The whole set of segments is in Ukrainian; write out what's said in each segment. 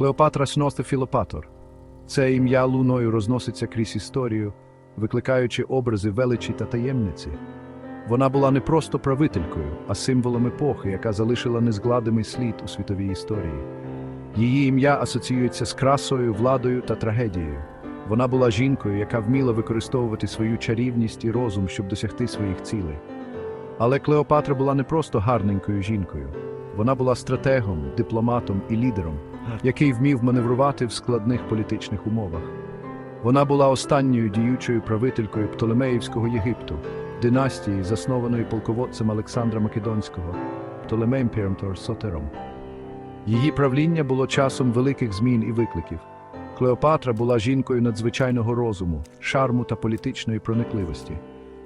Клеопатра сности Філопатор. Це ім'я луною розноситься крізь історію, викликаючи образи величі та таємниці. Вона була не просто правителькою, а символом епохи, яка залишила незгладимий слід у світовій історії. Її ім'я асоціюється з красою, владою та трагедією. Вона була жінкою, яка вміла використовувати свою чарівність і розум, щоб досягти своїх цілей. Але Клеопатра була не просто гарненькою жінкою. Вона була стратегом, дипломатом і лідером, який вмів маневрувати в складних політичних умовах. Вона була останньою діючою правителькою Птолемеївського Єгипту, династії, заснованої полководцем Олександра Македонського, Птолемеєм Пірамтор Сотером. Її правління було часом великих змін і викликів. Клеопатра була жінкою надзвичайного розуму, шарму та політичної проникливості.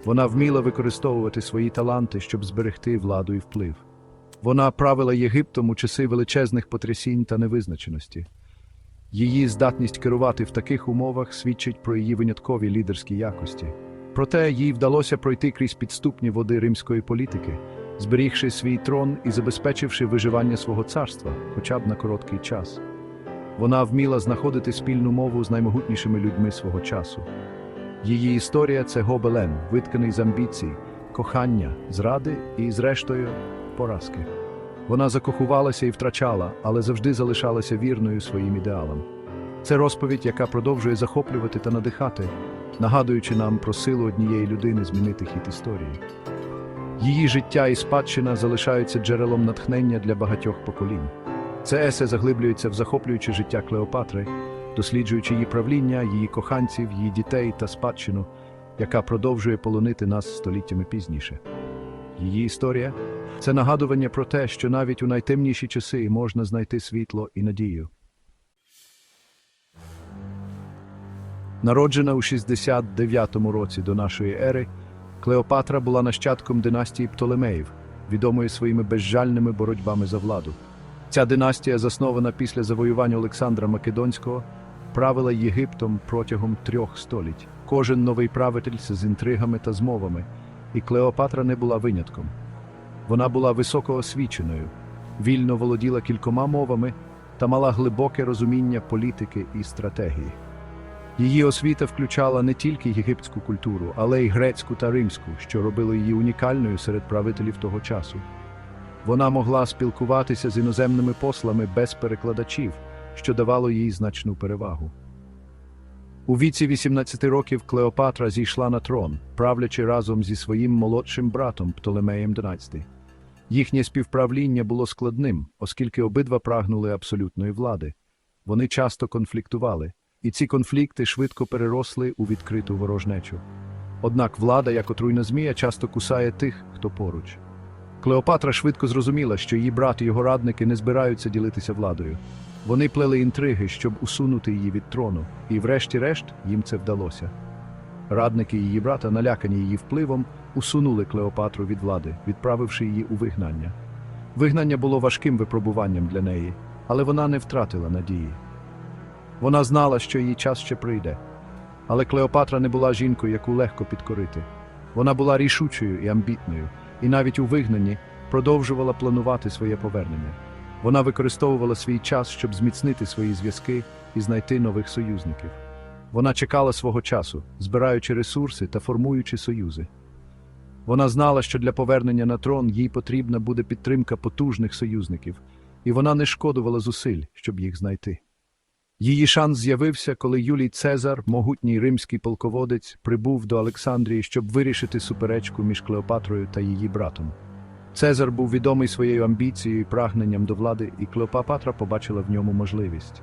Вона вміла використовувати свої таланти, щоб зберегти владу і вплив. Вона правила Єгиптом у часи величезних потрясінь та невизначеності. Її здатність керувати в таких умовах свідчить про її виняткові лідерські якості. Проте їй вдалося пройти крізь підступні води римської політики, зберігши свій трон і забезпечивши виживання свого царства, хоча б на короткий час. Вона вміла знаходити спільну мову з наймогутнішими людьми свого часу. Її історія це гобелен, витканий з амбіцій, кохання, зради і, зрештою, поразки. Вона закохувалася і втрачала, але завжди залишалася вірною своїм ідеалам. Це розповідь, яка продовжує захоплювати та надихати, нагадуючи нам про силу однієї людини змінити хід історії. Її життя і спадщина залишаються джерелом натхнення для багатьох поколінь. Це есе заглиблюється в захоплююче життя Клеопатри, досліджуючи її правління, її коханців, її дітей та спадщину, яка продовжує полонити нас століттями пізніше. Її історія це нагадування про те, що навіть у найтемніші часи можна знайти світло і надію. Народжена у 69 році до нашої ери, Клеопатра була нащадком династії Птолемеїв, відомої своїми безжальними боротьбами за владу. Ця династія, заснована після завоювання Олександра Македонського, правила Єгиптом протягом трьох століть. Кожен новий правитель з інтригами та змовами, і Клеопатра не була винятком. Вона була високоосвіченою, вільно володіла кількома мовами та мала глибоке розуміння політики і стратегії. Її освіта включала не тільки єгипетську культуру, але й грецьку та римську, що робило її унікальною серед правителів того часу. Вона могла спілкуватися з іноземними послами без перекладачів, що давало їй значну перевагу. У віці 18 років Клеопатра зійшла на трон, правлячи разом зі своїм молодшим братом Птолемеєм XII. Їхнє співправління було складним, оскільки обидва прагнули абсолютної влади. Вони часто конфліктували, і ці конфлікти швидко переросли у відкриту ворожнечу. Однак влада, як отруйна змія, часто кусає тих, хто поруч. Клеопатра швидко зрозуміла, що її брат і його радники не збираються ділитися владою. Вони плели інтриги, щоб усунути її від трону, і, врешті-решт, їм це вдалося. Радники її брата, налякані її впливом, усунули Клеопатру від влади, відправивши її у вигнання. Вигнання було важким випробуванням для неї, але вона не втратила надії. Вона знала, що її час ще прийде. Але Клеопатра не була жінкою, яку легко підкорити. Вона була рішучою і амбітною, і навіть у вигнанні продовжувала планувати своє повернення. Вона використовувала свій час, щоб зміцнити свої зв'язки і знайти нових союзників. Вона чекала свого часу, збираючи ресурси та формуючи союзи. Вона знала, що для повернення на трон їй потрібна буде підтримка потужних союзників, і вона не шкодувала зусиль, щоб їх знайти. Її шанс з'явився, коли Юлій Цезар, могутній римський полководець, прибув до Олександрії, щоб вирішити суперечку між Клеопатрою та її братом. Цезар був відомий своєю амбіцією і прагненням до влади, і Клеопатра побачила в ньому можливість.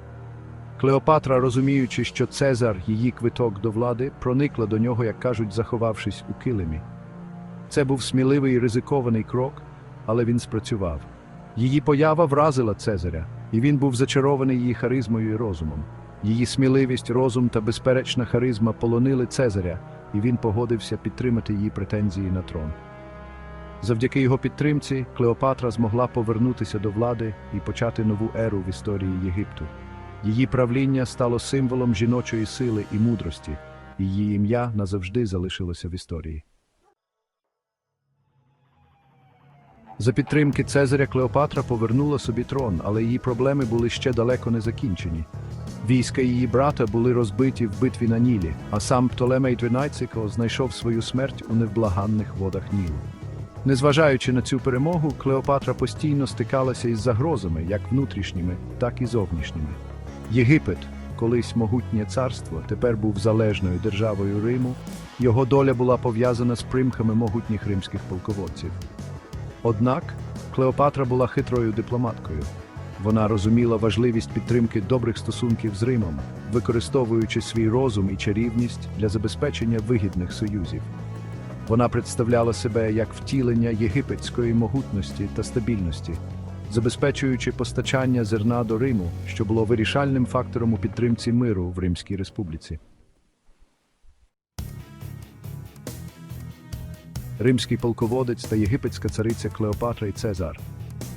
Клеопатра, розуміючи, що Цезар, її квиток до влади, проникла до нього, як кажуть, заховавшись у килимі. Це був сміливий і ризикований крок, але він спрацював. Її поява вразила Цезаря, і він був зачарований її харизмою і розумом. Її сміливість, розум та безперечна харизма полонили Цезаря, і він погодився підтримати її претензії на трон. Завдяки його підтримці Клеопатра змогла повернутися до влади і почати нову еру в історії Єгипту. Її правління стало символом жіночої сили і мудрості, і її ім'я назавжди залишилося в історії. За підтримки Цезаря Клеопатра повернула собі трон, але її проблеми були ще далеко не закінчені. Війська її брата були розбиті в битві на Нілі, а сам Птолемей XII знайшов свою смерть у невблаганних водах Нілу. Незважаючи на цю перемогу, Клеопатра постійно стикалася із загрозами, як внутрішніми, так і зовнішніми. Єгипет, колись могутнє царство, тепер був залежною державою Риму, його доля була пов'язана з примхами могутніх римських полководців. Однак Клеопатра була хитрою дипломаткою. Вона розуміла важливість підтримки добрих стосунків з Римом, використовуючи свій розум і чарівність для забезпечення вигідних союзів. Вона представляла себе як втілення єгипетської могутності та стабільності, забезпечуючи постачання зерна до Риму, що було вирішальним фактором у підтримці миру в Римській республіці. Римський полководець та єгипетська цариця Клеопатра і Цезар.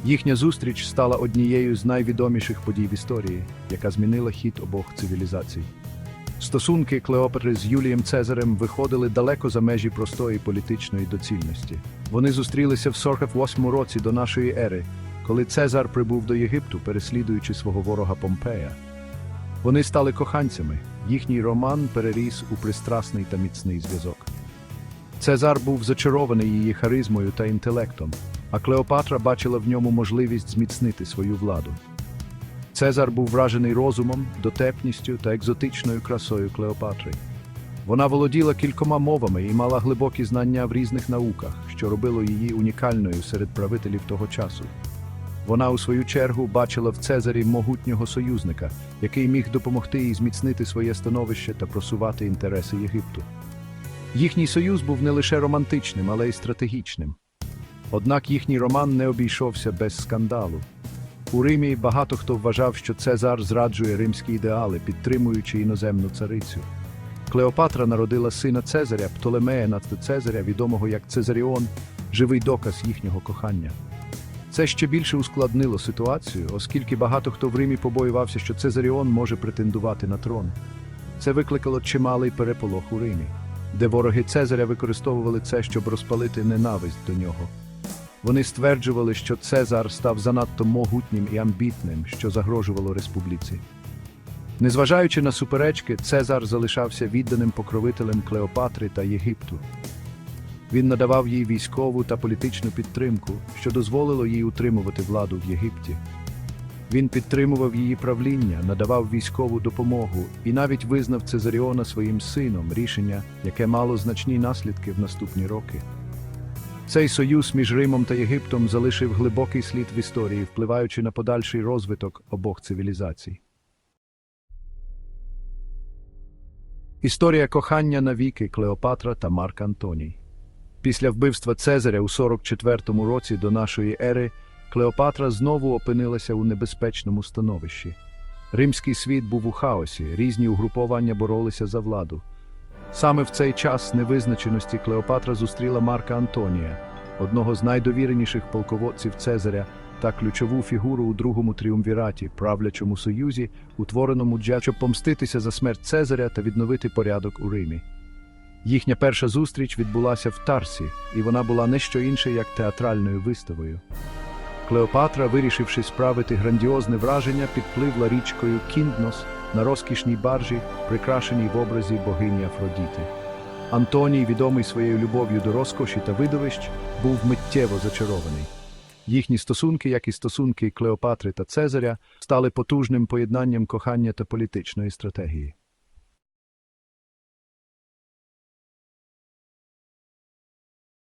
Їхня зустріч стала однією з найвідоміших подій в історії, яка змінила хід обох цивілізацій. Стосунки Клеопатри з Юлієм Цезарем виходили далеко за межі простої політичної доцільності. Вони зустрілися в 48 році до нашої ери, коли Цезар прибув до Єгипту, переслідуючи свого ворога Помпея. Вони стали коханцями. Їхній роман переріс у пристрасний та міцний зв'язок. Цезар був зачарований її харизмою та інтелектом, а Клеопатра бачила в ньому можливість зміцнити свою владу. Цезар був вражений розумом, дотепністю та екзотичною красою Клеопатри. Вона володіла кількома мовами і мала глибокі знання в різних науках, що робило її унікальною серед правителів того часу. Вона, у свою чергу, бачила в Цезарі могутнього союзника, який міг допомогти їй зміцнити своє становище та просувати інтереси Єгипту. Їхній союз був не лише романтичним, але й стратегічним. Однак їхній роман не обійшовся без скандалу. У Римі багато хто вважав, що Цезар зраджує римські ідеали, підтримуючи іноземну царицю. Клеопатра народила сина Цезаря, Птолемея над Цезаря, відомого як Цезаріон, живий доказ їхнього кохання. Це ще більше ускладнило ситуацію, оскільки багато хто в Римі побоювався, що Цезаріон може претендувати на трон. Це викликало чималий переполох у Римі, де вороги Цезаря використовували це, щоб розпалити ненависть до нього. Вони стверджували, що Цезар став занадто могутнім і амбітним, що загрожувало республіці. Незважаючи на суперечки, Цезар залишався відданим покровителем Клеопатри та Єгипту. Він надавав їй військову та політичну підтримку, що дозволило їй утримувати владу в Єгипті. Він підтримував її правління, надавав військову допомогу і навіть визнав Цезаріона своїм сином рішення, яке мало значні наслідки в наступні роки. Цей союз між Римом та Єгиптом залишив глибокий слід в історії, впливаючи на подальший розвиток обох цивілізацій. Історія кохання навіки Клеопатра та Марк Антоній. Після вбивства Цезаря у 44-му році до нашої ери Клеопатра знову опинилася у небезпечному становищі. Римський світ був у хаосі, різні угруповання боролися за владу. Саме в цей час невизначеності Клеопатра зустріла Марка Антонія, одного з найдовіреніших полководців Цезаря та ключову фігуру у другому тріумвіраті, правлячому союзі, утвореному для щоб помститися за смерть Цезаря та відновити порядок у Римі. Їхня перша зустріч відбулася в Тарсі, і вона була не що інше, як театральною виставою. Клеопатра, вирішивши справити грандіозне враження, підпливла річкою Кінднос на розкішній баржі, прикрашеній в образі богині Афродіти. Антоній, відомий своєю любов'ю до розкоші та видовищ, був миттєво зачарований. Їхні стосунки, як і стосунки Клеопатри та Цезаря, стали потужним поєднанням кохання та політичної стратегії.